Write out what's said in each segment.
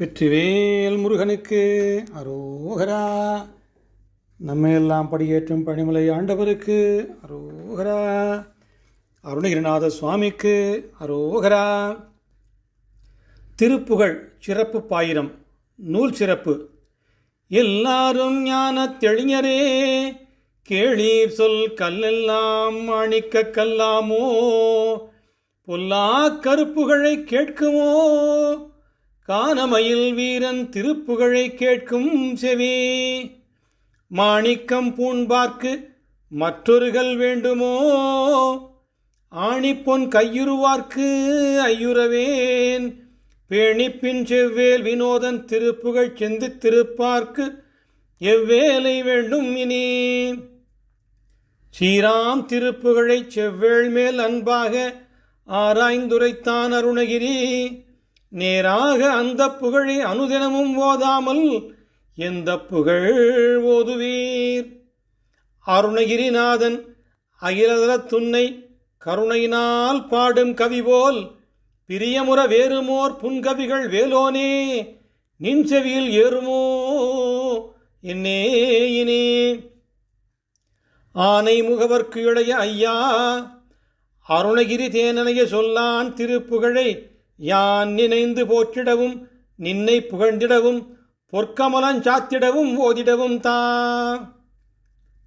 வெற்றிவேல் முருகனுக்கு அரோகரா. நம்மையெல்லாம் படியேற்றும் பணிமலை ஆண்டவருக்கு அரோகரா. அருணகிரிநாத சுவாமிக்கு அரோகரா. திருப்புகழ் சிறப்பு பாயிரம் நூல் சிறப்பு. எல்லாரும் ஞான தெளிஞரே கேளீர் சொல் கல்லெல்லாம் அணிக்க கல்லாமோ பொல்லா கருப்புகளை கேட்குமோ கானமயில் வீரன் திருப்புகழை கேட்கும் செவி. மாணிக்கம் பூண்பார்க்கு மற்றொருகள் வேண்டுமோ? ஆணிப்பொன் கையுருவார்க்கு ஐயுறவேன். பேணிப்பின் செவ்வேல் வினோதன் திருப்புகழ் செந்து திருப்பார்க்கு எவ்வேலை வேண்டும் இனி? ஸ்ரீராம் திருப்புகழைச் செவ்வேள் மேல் அன்பாக ஆராய்ந்துரைத்தான் அருணகிரி. நேராக அந்த புகழை அனுதினமும் ஓதாமல் எந்த புகழ் ஓதுவீர்? அருணகிரிநாதன் அகிலதர துன்னை கருணையினால் பாடும் கவி போல் பிரியமுற வேறுமோர் புன்கவிகள் வேலோனே நின் செவியில் ஏறுமோ என்னே இனே. ஆனை முகவர்க்கு இளைய ஐயா அருணகிரி தேனனைய சொல்லான் திருப்புகழை யான் நினைந்து போற்றிடவும் நின்னை புகழ்ந்திடவும் பொற்கமலஞ்சாத்திடவும் ஓதிடவும் தா.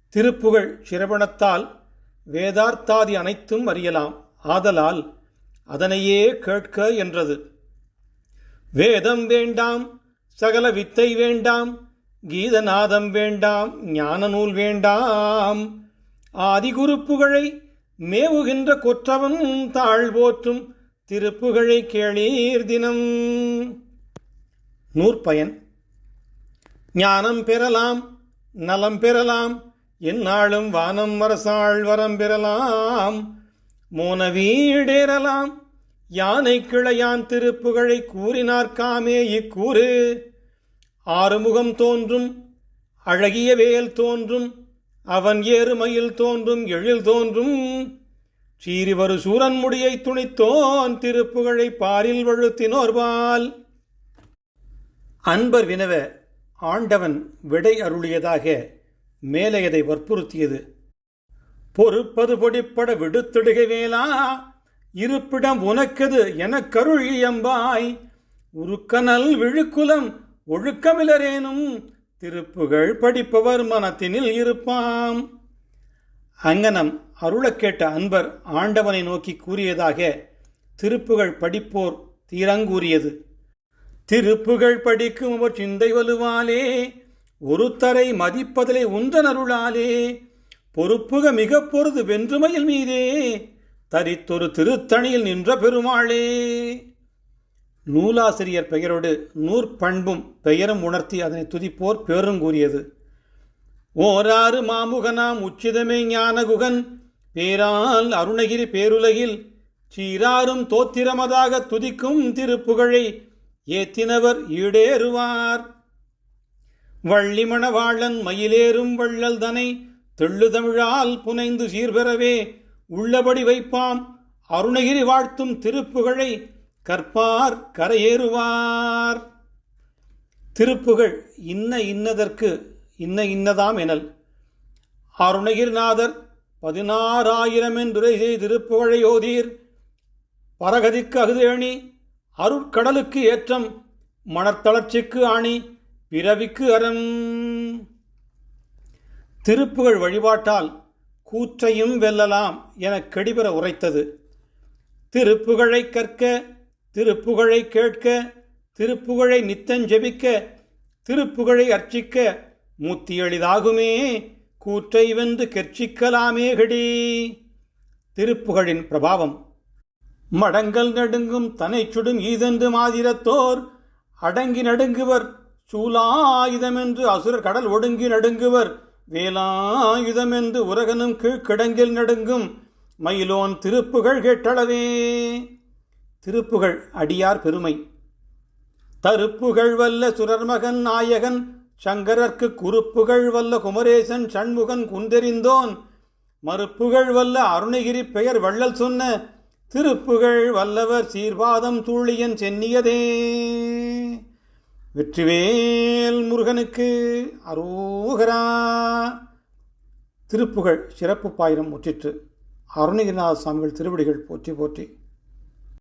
திருப்புகழ் சிரவணத்தால் வேதார்த்தாதி அனைத்தும் அறியலாம். ஆதலால் அதனையே கேட்க என்றது. வேதம் வேண்டாம் சகல வித்தை வேண்டாம் கீதநாதம் வேண்டாம் ஞான நூல் வேண்டாம் ஆதிகுருப்புகழை மேவுகின்ற கொற்றவன் தாழ்வோற்றும் திருப்புகழை கேளீர் தினம். நூற்பயன். ஞானம் பெறலாம் நலம் பெறலாம் எந்நாளும் வானம் வரசாள் வரம் பெறலாம். மோன வீடேறலாம் யானை கிளையான் திருப்புகழை கூறினார்க்காமே இக்கூறு ஆறுமுகம் தோன்றும் அழகிய வேல் தோன்றும் அவன் ஏறுமையில் தோன்றும் எழில் தோன்றும். சீரிவரு சூரன் முடியை துணித்தோன் திருப்புகழை பாரில் வழுத்தினோர்வால். அன்பர் வினவ ஆண்டவன் விடை அருளியதாக மேலையதை வற்புறுத்தியது. பொறுப்பது பொடிப்பட விடுத்திடுக வேளா இருப்பிடம் உனக்கது எனக்கருள் இயம்பாய். உருக்கனல் விழுக்குலம் ஒழுக்கமிலரேனும் திருப்புகழ் படிப்பவர் மனத்தினில் இருப்பாம். அங்கனம் அருளக்கேட்ட அன்பர் ஆண்டவனை நோக்கி கூறியதாக திருப்புகழ் படிப்போர் தீரங்கூறியது. திருப்புகழ் படிக்கும் அவர் சிந்தை வலுவாலே ஒருத்தரை மதிப்பதிலே உந்தன் அருளாலே பொறுப்புக மிக பொருது வென்றுமையில் மீதே தரித்தொரு திருத்தணியில் நின்ற பெருமாளே. நூலாசிரியர் பெயரோடு நூற்பண்பும் பெயரும் உணர்த்தி அதனை துதிப்போர் பேருங்கூறியது கூறியது ஓராறு மாமுகனாம் உச்சிதமே ஞானகுகன். பேரால் அருணகிரி பேருலகில் சீராரும் தோத்திரமதாக துதிக்கும் திருப்புகழை ஏத்தினவர் ஈடேறுவார். வள்ளிமணவாளன் மயிலேறும் வள்ளல் தனை தெள்ளுதமிழால் புனைந்து சீர்பெறவே உள்ளபடி வைப்பாம். அருணகிரி வாழ்த்தும் திருப்புகழை கற்பார் கரையேறுவார். திருப்புகழ் இன்ன இன்னதற்கு இன்ன இன்னதாம் எனல். அருணகிரிநாதர் பதினாறாயிரம் என்றுரை திருப்புகழை ஓதீர் பரகதிக்கு அகுதேணி அருட்கடலுக்கு ஏற்றம் மணத்தளர்ச்சிக்கு ஆணி பிறவிக்கு அறம். திருப்புகழ் வழிபாட்டால் கூற்றையும் வெல்லலாம் என கெடிபெற உரைத்தது. திருப்புகழை கற்க திருப்புகழை கேட்க திருப்புகழை நித்தஞ்செபிக்க திருப்புகழை அர்ச்சிக்க மூத்தி எளிதாகுமே கூற்றை வென்று கெர்ச்சிக்கலாமே கடி. திருப்புகழின் பிரபாவம். மடங்கள் நடுங்கும் தனை சுடும் ஈதென்று மாதிரத்தோர் அடங்கி நடுங்குவர் சூலாயுதமென்று அசுரர் கடல் ஒடுங்கி நடுங்குவர் வேலாயுதமென்று உரகனும் கீழ்கிடங்கில் நடுங்கும் மயிலோன் திருப்புகழ் கேட்டளவே. திருப்புகழ் அடியார் பெருமை. தருப்புகழ் வல்ல சுரர்மகன் நாயகன் சங்கரர்க்கு குறுப்புகழ் வல்ல குமரேசன் சண்முகன் குந்தெறிந்தோன் மறுப்புகழ் வல்ல அருணகிரி பெயர் வள்ளல் சொன்ன திருப்புகழ் வல்லவர் சீர்பாதம் தூளியன் சென்னியதே. வெற்றிவேல் முருகனுக்கு அரோகரா. திருப்புகழ் சிறப்பு பாயிரம் முற்றிற்று. அருணகிரிநாத சுவாமிகள் திருவடிகள் போற்றி போற்றி.